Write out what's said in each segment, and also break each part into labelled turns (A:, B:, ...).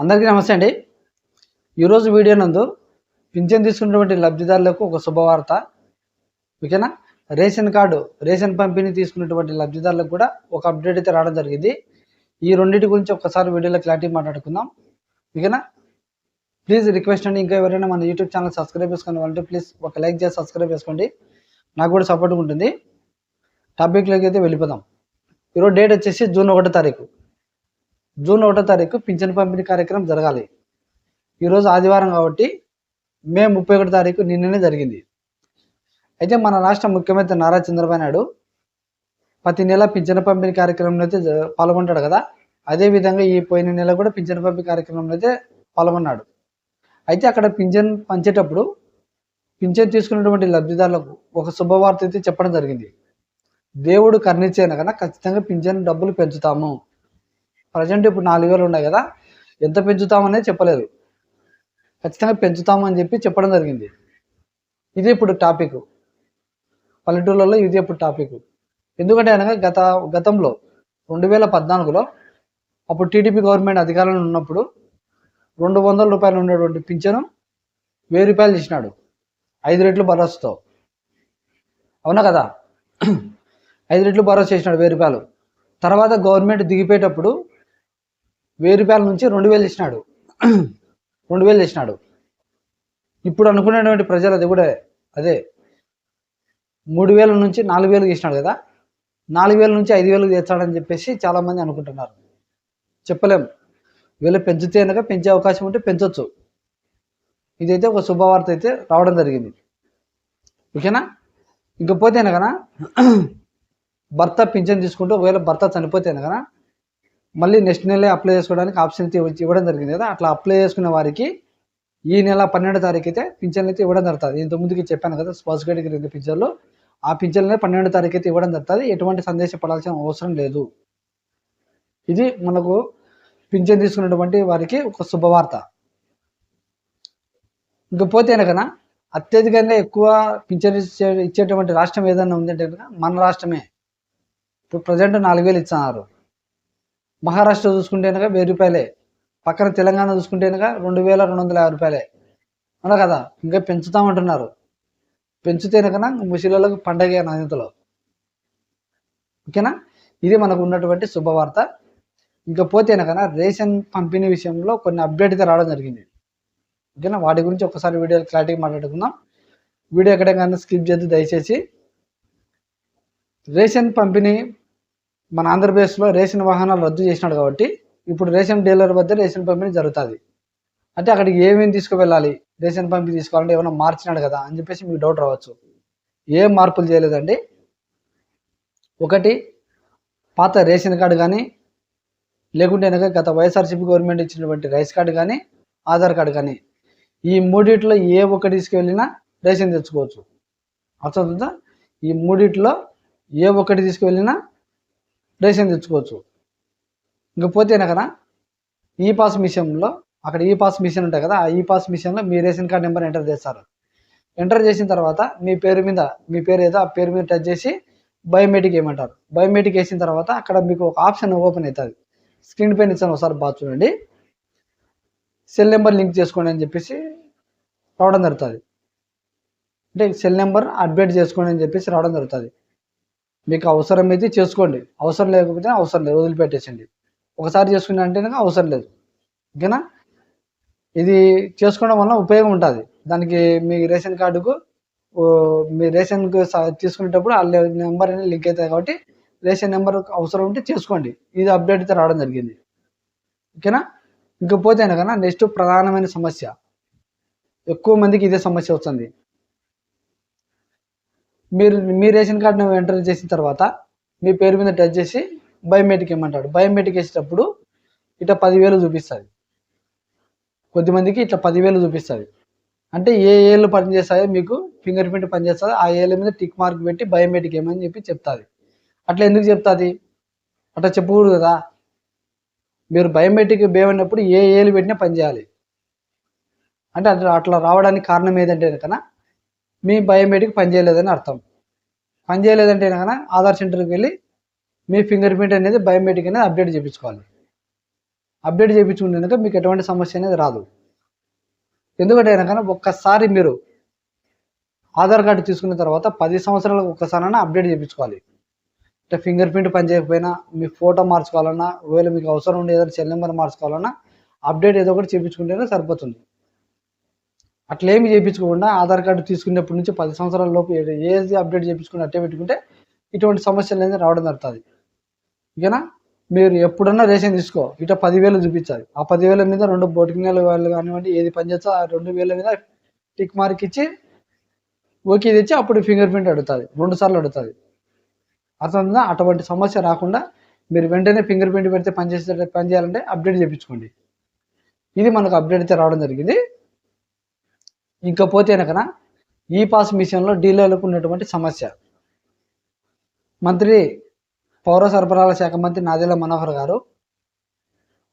A: అందరికీ నమస్తే అండి. ఈరోజు వీడియో నందు పింఛన్ తీసుకున్నటువంటి లబ్ధిదారులకు ఒక శుభవార్త. ఓకేనా? రేషన్ కార్డు రేషన్ పంపిణీ తీసుకున్నటువంటి లబ్ధిదారులకు కూడా ఒక అప్డేట్ అయితే రావడం జరిగింది. ఈ రెండింటి గురించి ఒకసారి వీడియోలో క్లారిటీ మాట్లాడుకుందాం. ఓకేనా? ప్లీజ్ రిక్వెస్ట్ అండి ఇంకా ఎవరైనా మన యూట్యూబ్ ఛానల్ సబ్స్క్రైబ్ చేసుకోండి అంటే ప్లీజ్ ఒక లైక్ చేసి సబ్స్క్రైబ్ చేసుకోండి. నాకు కూడా సపోర్ట్ ఉంటుంది. టాపిక్లోకి అయితే వెళ్ళిపోదాం. ఈరోజు డేట్ వచ్చేసి జూన్ ఒకటో తారీఖు. జూన్ ఒకటో తారీఖు పింఛన్ పంపిణీ కార్యక్రమం జరగాలి. ఈరోజు ఆదివారం కాబట్టి మే ముప్పై ఒకటో తారీఖు నిన్ననే జరిగింది. అయితే మన రాష్ట్ర ముఖ్యమంత్రి నారా చంద్రబాబు నాయుడు ప్రతి నెల పింఛన్ పంపిణీ కార్యక్రమంలో అయితే పాల్గొంటాడు కదా? అదేవిధంగా ఈ పోయిన నెల కూడా పింఛన్ పంపిణీ కార్యక్రమంలో అయితే పాల్గొన్నాడు. అయితే అక్కడ పింఛన్ పంచేటప్పుడు పింఛన్ తీసుకున్నటువంటి లబ్ధిదారులకు ఒక శుభవార్త అయితే చెప్పడం జరిగింది. దేవుడు కరుణించేన కన్నా ఖచ్చితంగా పింఛన్ డబ్బులు పెంచుతాము. ప్రజెంట్ ఇప్పుడు నాలుగు వేలు ఉన్నాయి కదా ఎంత పెంచుతామనేది చెప్పలేదు. ఖచ్చితంగా పెంచుతామని చెప్పి చెప్పడం జరిగింది. ఇది ఇప్పుడు టాపిక్. పల్లెటూళ్ళలో ఇది ఇప్పుడు టాపిక్. ఎందుకంటే అనగా గత గతంలో రెండు వేల పద్నాలుగులో అప్పుడు టీడీపీ గవర్నమెంట్ అధికారంలో ఉన్నప్పుడు రెండు వందల రూపాయలు ఉండేటువంటి పింఛను వెయ్యి రూపాయలు ఇచ్చినాడు. ఐదు రెట్లు భరోసాతో. అవునా కదా? ఐదు రెట్లు భరోసా చేసినాడు వెయ్యి రూపాయలు. తర్వాత గవర్నమెంట్ దిగిపోయేటప్పుడు వెయ్యి రూపాయల నుంచి రెండు వేలు ఇచ్చినాడు రెండు వేలు చేసినాడు. ఇప్పుడు అనుకునేటువంటి ప్రజలు అది కూడా అదే. మూడు వేల నుంచి నాలుగు వేలు చేసినాడు కదా. నాలుగు వేల నుంచి ఐదు వేలకు తెచ్చాడని చెప్పేసి చాలామంది అనుకుంటున్నారు. చెప్పలేం. వీళ్ళు పెంచితే కనుక పెంచే అవకాశం ఉంటే పెంచవచ్చు ఇదైతే ఒక శుభవార్త అయితే రావడం జరిగింది. ఓకేనా? ఇంకపోతే కదా భర్త పింఛన్ తీసుకుంటే ఒకవేళ భర్త చనిపోతే కనుక మళ్ళీ నెక్స్ట్ నెలే అప్లై చేసుకోవడానికి ఆప్షన్ అయితే ఇవ్వడం జరిగింది కదా. అట్లా అప్లై చేసుకునే వారికి ఈ నెల పన్నెండో తారీఖు అయితే పింఛన్ అయితే ఇవ్వడం జరుగుతుంది. ఇంత ముందుకి చెప్పాను కదా స్పాస్ కేటగిరీ రెండు పింఛన్లు. ఆ పింఛన్లే పన్నెండో తారీఖు అయితే ఇవ్వడం జరుగుతుంది. ఎటువంటి సందేశం పడాల్సిన అవసరం లేదు. ఇది మనకు పింఛన్ తీసుకున్నటువంటి వారికి ఒక శుభవార్త. ఇంకపోతే కనుక అత్యధికంగా ఎక్కువ పింఛన్ ఇచ్చే ఇచ్చేటువంటి రాష్ట్రం ఏదైనా ఉందంటే మన రాష్ట్రమే. ఇప్పుడు ప్రజెంట్ నాలుగు వేలు ఇస్తున్నారు. మహారాష్ట్ర చూసుకుంటే కనుక వెయ్యి రూపాయలే. పక్కన తెలంగాణ చూసుకుంటే కనుక రెండు వేల రెండు వందల యాభై రూపాయలే. అవునా కదా? ఇంకా పెంచుతామంటున్నారు. పెంచితే కనుక ముసలిళ్ళకు పండగ నాణ్యతలో ఓకేనా? ఇది మనకు ఉన్నటువంటి శుభవార్త. ఇంకా పోతే కనుక రేషన్ పంపిణీ విషయంలో కొన్ని అప్డేట్ అయితే రావడం జరిగింది. ఓకేనా? వాటి గురించి ఒకసారి వీడియో క్లారిటీ మాట్లాడుకుందాం. వీడియో ఎక్కడైనా స్కిప్ చేద్దు దయచేసి. రేషన్ పంపిణీ మన ఆంధ్రప్రదేశ్లో రేషన్ వాహనాలు రద్దు చేసినాడు కాబట్టి ఇప్పుడు రేషన్ డీలర్ వద్ద రేషన్ పంపిణీ జరుగుతుంది. అంటే అక్కడికి ఏమేమి తీసుకువెళ్ళాలి? రేషన్ పంపిణీ తీసుకోవాలంటే ఏమైనా మార్చినాడు కదా అని చెప్పేసి మీకు డౌట్ రావచ్చు. ఏం మార్పులు చేయలేదండి? ఒకటి పాత రేషన్ కార్డు కానీ లేకుంటే కనుక గత వైఎస్ఆర్సీపీ గవర్నమెంట్ ఇచ్చినటువంటి రైస్ కార్డు కానీ ఆధార్ కార్డు కానీ ఈ మూడిట్లో ఏ ఒక్కటి తీసుకువెళ్ళినా రేషన్ తెచ్చుకోవచ్చు. అర్థమవుతుందా? ఈ మూడిట్లో ఏ ఒక్కటి తీసుకువెళ్ళినా రేషన్ తెచ్చుకోవచ్చు. ఇంకపోతే కనుక ఈ పాస్ మిషన్లో అక్కడ ఈ పాస్ మిషన్ ఉంటాయి కదా ఆ ఈ పాస్ మిషన్లో మీ రేషన్ కార్డ్ నెంబర్ ఎంటర్ చేస్తారు. ఎంటర్ చేసిన తర్వాత మీ పేరు మీద మీ పేరు ఏదో ఆ పేరు మీద టచ్ చేసి బయోమెట్రిక్ ఏమంటారు. బయోమెట్రిక్ వేసిన తర్వాత అక్కడ మీకు ఒక ఆప్షన్ ఓపెన్ అవుతుంది. స్క్రీన్ పైన ఇచ్చాను ఒకసారి బాగా చూడండి. సెల్ నెంబర్ లింక్ చేసుకోండి అని చెప్పేసి రావడం జరుగుతుంది. అంటే సెల్ నెంబర్ అప్డేట్ చేసుకోండి అని చెప్పేసి రావడం జరుగుతుంది. మీకు అవసరం అయితే చేసుకోండి. అవసరం లేకపోతే అవసరం లేదు వదిలిపెట్టేసండి ఒకసారి చేసుకున్నా అంటే అవసరం లేదు. ఓకేనా? ఇది చేసుకోవడం వల్ల ఉపయోగం ఉంటుంది. దానికి మీ రేషన్ కార్డుకు ఓ, మీ రేషన్ తీసుకునేటప్పుడు ఆ నెంబర్ అనేది లింక్ అవుతుంది కాబట్టి రేషన్ నెంబర్ అవసరం ఉంటే చేసుకోండి. ఇది అప్డేట్ అయితే రావడం జరిగింది. ఓకేనా? ఇంకపోతే కన్నా నెక్స్ట్ ప్రధానమైన సమస్య. ఎక్కువ మందికి ఇదే సమస్య వస్తుంది. మీరు మీ రేషన్ కార్డును ఎంటర్ చేసిన తర్వాత మీ పేరు మీద టచ్ చేసి బయోమెట్రిక్ ఇమ్మంటాడు బయోమెట్రిక్ వేసేటప్పుడు ఇట్లా పదివేలు చూపిస్తుంది. కొద్దిమందికి ఇట్లా పదివేలు చూపిస్తుంది. అంటే ఏ ఏళ్ళు పనిచేస్తాయో మీకు ఫింగర్ ప్రింట్ పనిచేస్తుంది ఆ ఏళ్ళ మీద టిక్ మార్క్ పెట్టి బయోమెట్రిక్ ఏమని చెప్పి చెప్తుంది. అట్లా ఎందుకు చెప్తుంది? అట్లా చెప్పకూడదు కదా. మీరు బయోమెట్రిక్ బేమన్నప్పుడు ఏ ఏళ్ళు పెట్టినా పనిచేయాలి అంటే అట్లా అట్లా రావడానికి కారణం ఏదంటే కన్నా మీ బయోమెట్రిక్ పనిచేయలేదని అర్థం. పనిచేయలేదంటే కనుక ఆధార్ సెంటర్కి వెళ్ళి మీ ఫింగర్ ప్రింట్ అనేది బయోమెట్రిక్ అనేది అప్డేట్ చేయించుకోవాలి. అప్డేట్ చేయించుకుంటే మీకు ఎటువంటి సమస్య అనేది రాదు. ఎందుకంటే కనుక ఒక్కసారి మీరు ఆధార్ కార్డు తీసుకున్న తర్వాత పది సంవత్సరాలకు ఒక్కసారైనా అప్డేట్ చేయించుకోవాలి. అంటే ఫింగర్ ప్రింట్ పని చేయకపోయినా మీ ఫోటో మార్చుకోవాలన్నా ఒకవేళ మీకు అవసరం ఉండే ఏదైనా సెల్ నెంబర్ మార్చుకోవాలన్నా అప్డేట్ ఏదో ఒకటి చేయించుకుంటేనే సరిపోతుంది. అట్లేమి చేయించుకోకుండా ఆధార్ కార్డు తీసుకునేప్పటి నుంచి పది సంవత్సరాల లోపు ఏది అప్డేట్ చేయించుకుని అట్టే పెట్టుకుంటే ఇటువంటి సమస్యలు అనేది రావడం జరుగుతుంది. ఓకేనా? మీరు ఎప్పుడన్నా రేషన్ తీసుకో. ఇట పదివేలు చూపించాలి. ఆ పదివేల మీద రెండు బొటికి వాళ్ళు కానివ్వండి ఏది పనిచేస్తో ఆ రెండు వేల మీద టిక్ మార్క్ ఇచ్చి ఓకే తెచ్చి అప్పుడు ఫింగర్ ప్రింట్ అడుగుతుంది. రెండు సార్లు అడుగుతుంది. అర్థమైందా? అటువంటి సమస్య రాకుండా మీరు వెంటనే ఫింగర్ ప్రింట్ పెడితే పనిచేసే పని చేయాలంటే అప్డేట్ చేయించుకోండి. ఇది మనకు అప్డేట్ అయితే రావడం జరిగింది. ఇంకా పోతే కనుక ఈ పాస్ మిషన్లో డీలర్లకు ఉన్నటువంటి సమస్య. మంత్రి పౌర సరఫరాల శాఖ మంత్రి నాదెల మనోహర్ గారు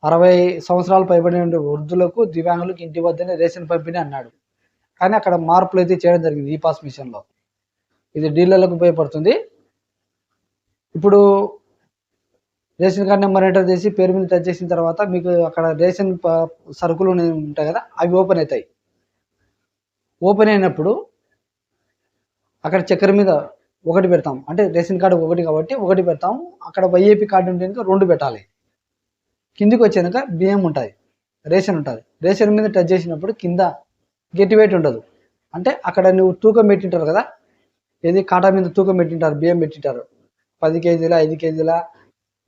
A: అరవై సంవత్సరాలు పైబడిన వృద్ధులకు దివ్యాంగులకు ఇంటి వద్దనే రేషన్ పంపిణీ అన్నాడు. కానీ అక్కడ మార్పులు అయితే చేయడం జరిగింది ఈ పాస్ మిషన్లో. ఇది డీలర్లకు ఉపయోగపడుతుంది. ఇప్పుడు రేషన్ కార్డ్ నెంబర్ ఎంటర్ చేసి పేరు మీద టచ్ చేసిన తర్వాత మీకు అక్కడ రేషన్ సరుకులు అనేవి ఉంటాయి కదా అవి ఓపెన్ అవుతాయి. ఓపెన్ అయినప్పుడు అక్కడ చక్కెర మీద ఒకటి పెడతాం. అంటే రేషన్ కార్డు ఒకటి కాబట్టి ఒకటి పెడతాం. అక్కడ వైఏపీ కార్డు ఉంటే కనుక రెండు పెట్టాలి. కిందికి వచ్చాక బియ్యం ఉంటుంది. రేషన్ ఉంటుంది. రేషన్ మీద టచ్ చేసినప్పుడు కింద గట్టి వెయిట్ ఉండదు. అంటే అక్కడ నువ్వు తూకం పెట్టింటారు కదా? ఏది కాటా మీద తూకం పెట్టింటారు బియ్యం పెట్టింటారు. పది కేజీల ఐదు కేజీల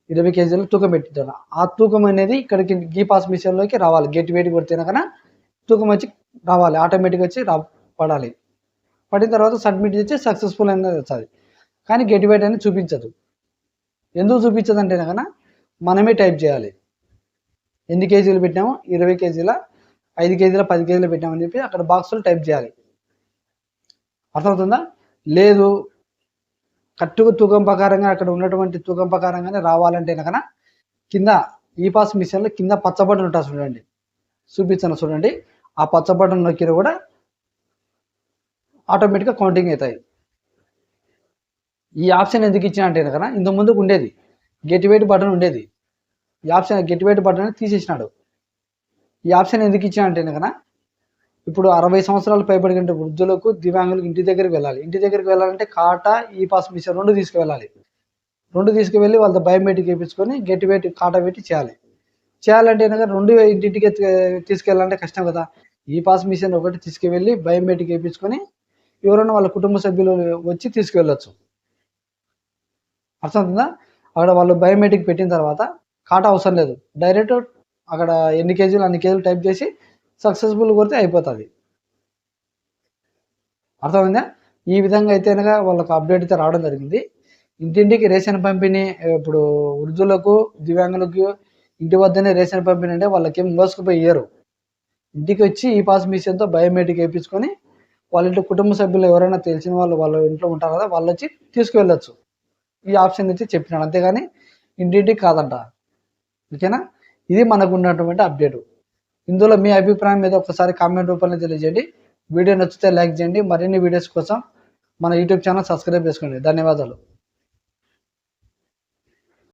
A: ఇరవై కేజీల తూకం పెట్టింటారు. ఆ తూకం అనేది ఇక్కడికి గీ పాస్ మిషన్లోకి రావాలి. గట్టి వెయిట్ కొడితేనే కన్నా తూకం వచ్చి రావాలి ఆటోమేటిక్ వచ్చి రా పడాలి. పడిన తర్వాత సబ్మిట్ చేసి సక్సెస్ఫుల్ అనేది వస్తుంది. కానీ గెట్ వెయిట్ అనేది చూపించదు. ఎందుకు చూపించదు అంటే కనుక మనమే టైప్ చేయాలి. ఎన్ని కేజీలు పెట్టాము ఇరవై కేజీల ఐదు కేజీల పది కేజీలు పెట్టామని చెప్పి అక్కడ బాక్స్లో టైప్ చేయాలి. అర్థమవుతుందా? లేదు. కట్టుకు తూకం ప్రకారంగా అక్కడ ఉన్నటువంటి తూకం ప్రకారంగానే రావాలంటే కనుక కింద ఈ పాస్ మిషన్లో కింద పచ్చ ఉంటుంది చూడండి. చూపిస్తాను చూడండి. ఆ పచ్చ బటన్ నొక్కిన కూడా ఆటోమేటిక్గా కౌంటింగ్ అవుతాయి. ఈ ఆప్షన్ ఎందుకు ఇచ్చిన అంటే కదా ఇంత ముందుకు ఉండేది. గెట్ బటన్ ఉండేది. ఈ ఆప్షన్ గెట్ బటన్ తీసేసినాడు. ఈ ఆప్షన్ ఎందుకు ఇచ్చిన అంటే కదా ఇప్పుడు అరవై సంవత్సరాలు పైబడిన వృద్ధులకు దివ్యాంగులకు ఇంటి దగ్గరికి వెళ్ళాలి. ఇంటి దగ్గరికి వెళ్ళాలంటే కాటా ఈ పాస్ మిషన్ రెండు తీసుకువెళ్ళాలి. రెండు తీసుకువెళ్ళి వాళ్ళ బయోమెట్రిక్ వేయించుకొని గెట్ వెయిట్ కాటా పెట్టి చేయాలి. చేయాలంటే కనుక రెండు ఇంటింటికి తీసుకెళ్ళాలంటే కష్టం కదా. ఈ పాస్ మిషన్ ఒకటి తీసుకువెళ్ళి బయోమెట్రిక్ వేయించుకొని ఎవరైనా వాళ్ళ కుటుంబ సభ్యులు వచ్చి తీసుకువెళ్ళొచ్చు. అర్థమవుతుందా? అక్కడ వాళ్ళు బయోమెట్రిక్ పెట్టిన తర్వాత కాటా అవసరం లేదు. డైరెక్ట్ అక్కడ ఎన్ని కేజీలు అన్ని కేజీలు టైప్ చేసి సక్సెస్ఫుల్ కొడితే అయిపోతుంది. అర్థమైందా? ఈ విధంగా అయితే కనుక వాళ్ళకి అప్డేట్ అయితే రావడం జరిగింది. ఇంటింటికి రేషన్ పంపిణీ ఇప్పుడు వృద్ధులకు దివ్యాంగులకు ఇంటి వద్దనే రేషన్ పంపిణీ అంటే వాళ్ళకి మోసుకుపోయి ఇయ్యరు. ఇంటికి వచ్చి ఈ పాస్ మిషన్తో బయోమెట్రిక్ వేయించుకొని వాళ్ళ ఇంట్లో కుటుంబ సభ్యులు ఎవరైనా తెలిసిన వాళ్ళు వాళ్ళ ఇంట్లో ఉంటారు కదా వాళ్ళు వచ్చి తీసుకువెళ్ళొచ్చు. ఈ ఆప్షన్ అయితే చెప్పినాడు. అంతేగాని ఇంటింటికి కాదంట. ఓకేనా? ఇది మనకు ఉన్నటువంటి అప్డేట్. ఇందులో మీ అభిప్రాయం మీద ఒకసారి కామెంట్ రూపంలో తెలియజేయండి. వీడియో నచ్చితే లైక్ చేయండి. మరిన్ని వీడియోస్ కోసం మన యూట్యూబ్ ఛానల్ సబ్స్క్రైబ్ చేసుకోండి. ధన్యవాదాలు.